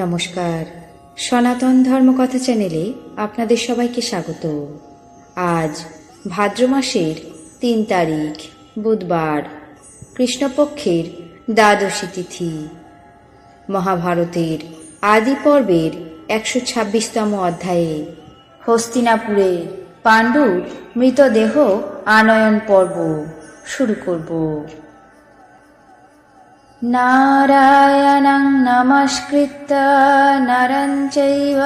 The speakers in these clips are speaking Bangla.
নমস্কার। সনাতন ধর্মকথা চ্যানেলে আপনাদের সবাইকে স্বাগত। আজ ভাদ্র মাসের তিন তারিখ, বুধবার, কৃষ্ণপক্ষের দ্বাদশী তিথি। মহাভারতের আদি পর্বের একশো ছাব্বিশতম অধ্যায়ে, হস্তিনাপুরে পাণ্ডুর মৃতদেহ আনয়ন পর্ব শুরু করব। नारायणं नमस्कृत्य नरं चैव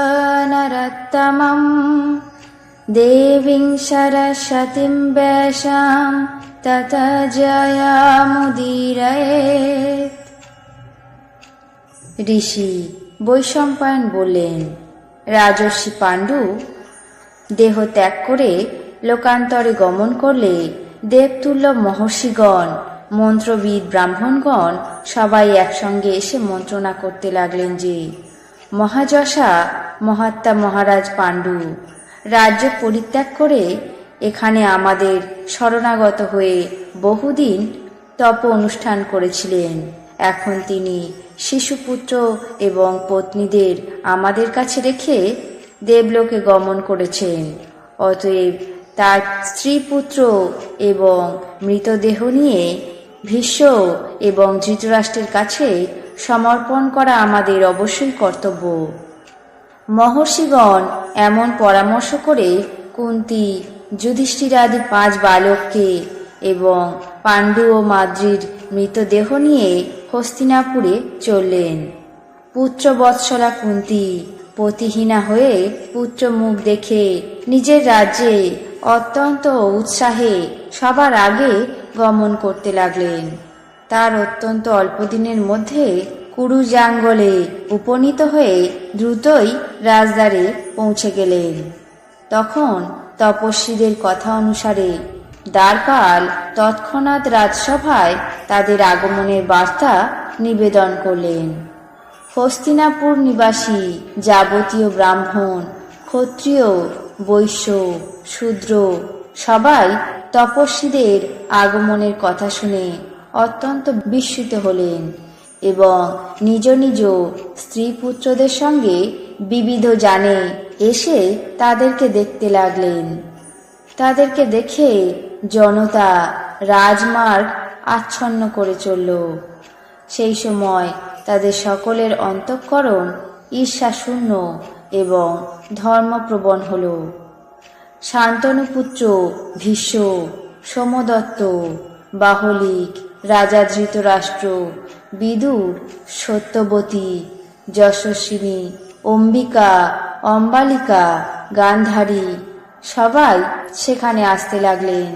नरोत्तमं देवीं सरस्वतीं वेषां तत जयामुदीरयेत् ঋষি বৈশম্পায়ন বললেন রাজর্ষি পাণ্ডু দেহ ত্যাগ করে লোকান্তরে গমন করলে দেবতুল্য মহর্ষিগণ মন্ত্রবিদ ব্রাহ্মণগণ সবাই একসঙ্গে এসে মন্ত্রণা করতে লাগলেন যে, মহাযশা, মহাত্মা মহারাজ পাণ্ডু, রাজ্য পরিত্যাগ করে এখানে আমাদের শরণাগত হয়ে বহুদিন তপ অনুষ্ঠান করেছিলেন। এখন তিনি শিশুপুত্র এবং পত্নীদের আমাদের কাছে রেখে দেবলোকে গমন করেছেন। অতএব তার স্ত্রী পুত্র এবং মৃতদেহ নিয়ে ভীষ্ম এবং ধৃতরাষ্ট্রের কাছে সমর্পণ করা আমাদের অবশ্যই কর্তব্য। মহর্ষিগণ এমন পরামর্শ করে কুন্তি যুধিষ্ঠির আদি পাঁচ বালককে এবং পাণ্ডু ও মাদ্রির মৃতদেহ নিয়ে হস্তিনাপুরে চললেন। পুত্র বৎসলা কুন্তি পতিহীনা হয়ে পুত্র মুখ দেখে নিজের রাজ্যে অত্যন্ত উৎসাহে সবার আগে গমন করতে লাগলেন। তার অত্যন্ত অল্প দিনের মধ্যে কুরু জাঙ্গলে উপনীত হয়ে দ্রুতই রাজদ্বারে পৌঁছে গেলেন। তখন তপস্বীদের কথা অনুসারে দ্বারপাল তৎক্ষণাৎ রাজসভায় তাদের আগমনের বার্তা নিবেদন করলেন। হস্তিনাপুর নিবাসী যাবতীয় ব্রাহ্মণ, ক্ষত্রিয়, বৈশ্য, শূদ্র সবাই তপস্বীদের আগমনের কথা শুনে অত্যন্ত বিস্মিত হলেন এবং নিজ নিজ স্ত্রী পুত্রদের সঙ্গে বিবিধ জানে এসে তাদেরকে দেখতে লাগলেন। তাদেরকে দেখে জনতা রাজমার্গ আচ্ছন্ন করে চলল। সেই সময় তাদের সকলের অন্তঃকরণ ঈর্ষাশূন্য এবং ধর্মপ্রবণ হল। শান্তনুপুত্র ভীষ্ম, সোমদত্ত, বাহলিক রাজা ধৃতরাষ্ট্র বিদুর, সত্যবতী, যশস্বিনী, অম্বিকা, অম্বালিকা, গান্ধারী, সবাই সেখানে আসতে লাগলেন।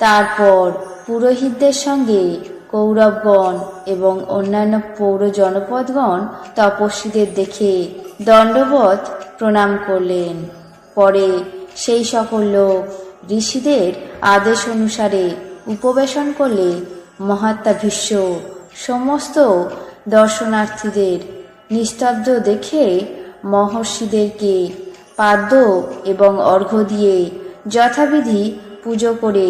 তারপর পুরোহিতদের সঙ্গে কৌরবগণ এবং অন্যান্য পৌর জনপদগণ তপস্বীদের দেখে দণ্ডবত প্রণাম করলেন। পরে সেই সকল লোক ঋষিদের আদেশ অনুসারে উপবেশন করলে মহাত্মা ভীষ্ম সমস্ত দর্শনার্থীদের নিস্তব্ধ দেখে মহর্ষিদেরকে পাদ্য এবং অর্ঘ্য দিয়ে যথাবিধি পুজো করে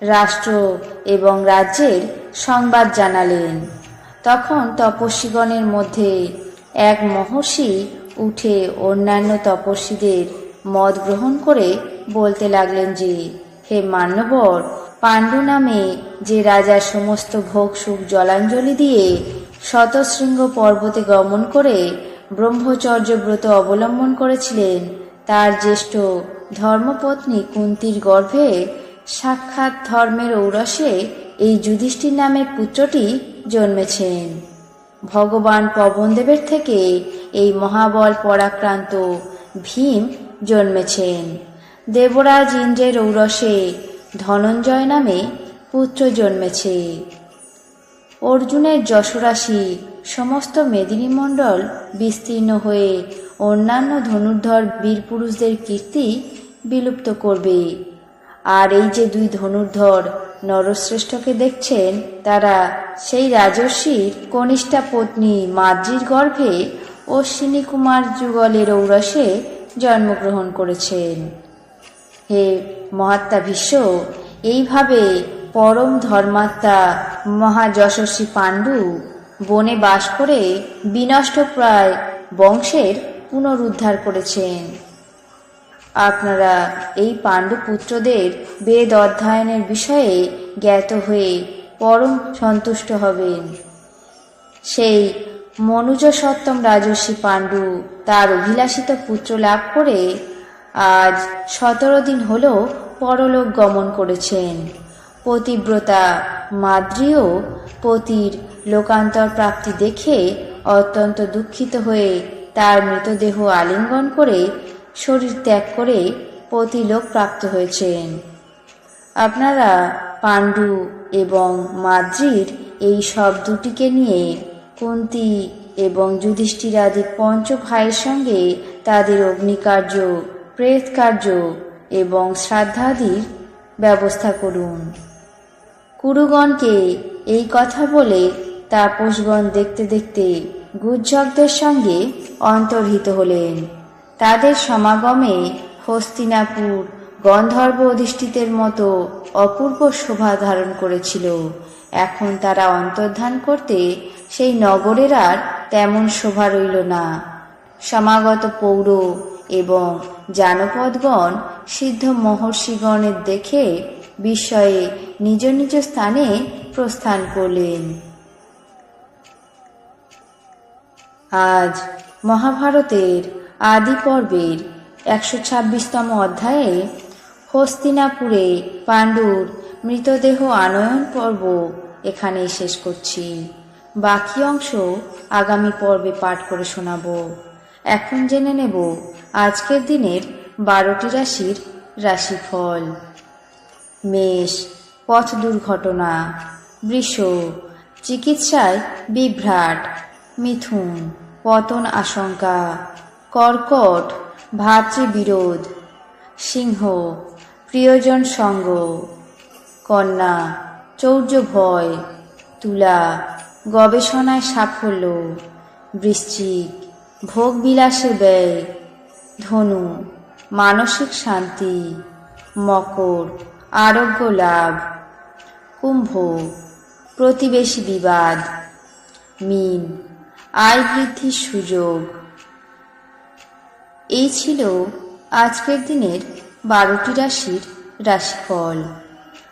রাষ্ট্র এবং রাজ্যের সংবাদ জানালেন। তখন তপস্বীগণের মধ্যে এক মহর্ষি উঠে অন্যান্য তপস্বীদের মত গ্রহণ করে বলতে লাগলেন যে, হে মান্যবর, পাণ্ডু নামে যে রাজা সমস্ত ভোগ, সুখ, জলাঞ্জলি দিয়ে শতশৃঙ্গ পর্বতে গমন করে ব্রহ্মচর্য ব্রত অবলম্বন করেছিলেন, তার জ্যেষ্ঠ ধর্মপত্নী কুন্তির গর্ভে সাক্ষাৎ ধর্মের ঔরসে এই যুধিষ্ঠির নামের পুত্রটি জন্মেছেন। ভগবান পবনদেবের থেকে এই মহাবল পরাক্রান্ত ভীম জন্মেছেন। দেবরাজ ইন্দ্রের ঔরসে ধনঞ্জয় নামে পুত্র জন্মেছে। অর্জুনের যশরাশি সমস্ত মেদিনীমণ্ডল বিস্তীর্ণ হয়ে অন্যান্য ধনুর্ধর বীরপুরুষদের কীর্তি বিলুপ্ত করবে। আর এই যে দুই ধনুর্ধর নরশ্রেষ্ঠকে দেখছেন, তারা সেই রাজস্বীর কনিষ্ঠা পত্নী মাদ্রির গর্ভে অশ্বিনী কুমার যুগলের ঔরসে জন্মগ্রহণ করেছেন। হে মহাত্মা ভীষ্ম, এইভাবে পরম ধর্মাত্মা মহাযশস্বী পাণ্ডু বনে বাস করে বিনষ্ট প্রায় বংশের পুনরুদ্ধার করেছেন। আপনারা এই পাণ্ডুপুত্রদের বেদ অধ্যয়নের বিষয়ে জ্ঞাত হয়ে পরম সন্তুষ্ট হবেন। সেই মনুজ সত্তম রাজস্বী পাণ্ডু তার অভিলাষিত পুত্র লাভ করে আজ সতেরো দিন হল পরলোক গমন করেছেন। পতিব্রতা মাদ্রিও পতির লোকান্তর প্রাপ্তি দেখে অত্যন্ত দুঃখিত হয়ে তার মৃতদেহ আলিঙ্গন করে শরীর ত্যাগ করে পতিলোক প্রাপ্ত হয়েছেন। আপনারা পাণ্ডু এবং মাদ্রির এই সব দুটিকে নিয়ে কুন্তি এবং যুধিষ্ঠির আদি পঞ্চ ভাইয়ের সঙ্গে তাদের অগ্নিকার্য প্রেত কার্য এবং শ্রাদ্ধাদির ব্যবস্থা করুন। কুরুগণকে এই কথা বলে তাপসগণ দেখতে দেখতে গুজ্জকদের সঙ্গে অন্তর্হিত হলেন। তাদের সমাগমে হস্তিনাপুর গন্ধর্ব অধিষ্ঠিতের মতো অপূর্ব শোভা ধারণ করেছিল। এখন তারা অন্তর্ধান করতে সেই নগরের আর তেমন শোভা রইল না। সমাগত পৌর এবং জানপদগণ সিদ্ধ মহর্ষিগণের দেখে বিস্ময়ে নিজ নিজ স্থানে প্রস্থান করলেন। আজ মহাভারতের আদি পর্বের একশো ছাব্বিশতম অধ্যায়ে হস্তিনাপুরে পাণ্ডুর মৃতদেহ আনয়ন পর্ব এখানেই শেষ করছি। বাকি অংশ আগামী পর্বে পাঠ করে শোনাব। এখন জেনে নেব আজকের দিনের বারোটি রাশির রাশিফল। মেষ, পথ দুর্ঘটনা। বৃষ, চিকিৎসায় বিভ্রাট। মিথুন, পতন আশঙ্কা। কর্কট, ভাতৃবিরোধ। সিংহ, প্রিয়জন সঙ্গ। কন্যা চৌর্য ভয়, তুলা, গবেষণায় সাফল্য, বৃশ্চিক, ভোগবিলাসে ব্যয়, ধনু, মানসিক শান্তি, মকর, আরোগ্য লাভ, কুম্ভ, প্রতিবেশী বিবাদ, মিন, আয় বৃদ্ধির সুযোগ। এই ছিল আজকের দিনের বারোটি রাশির রাশিফল।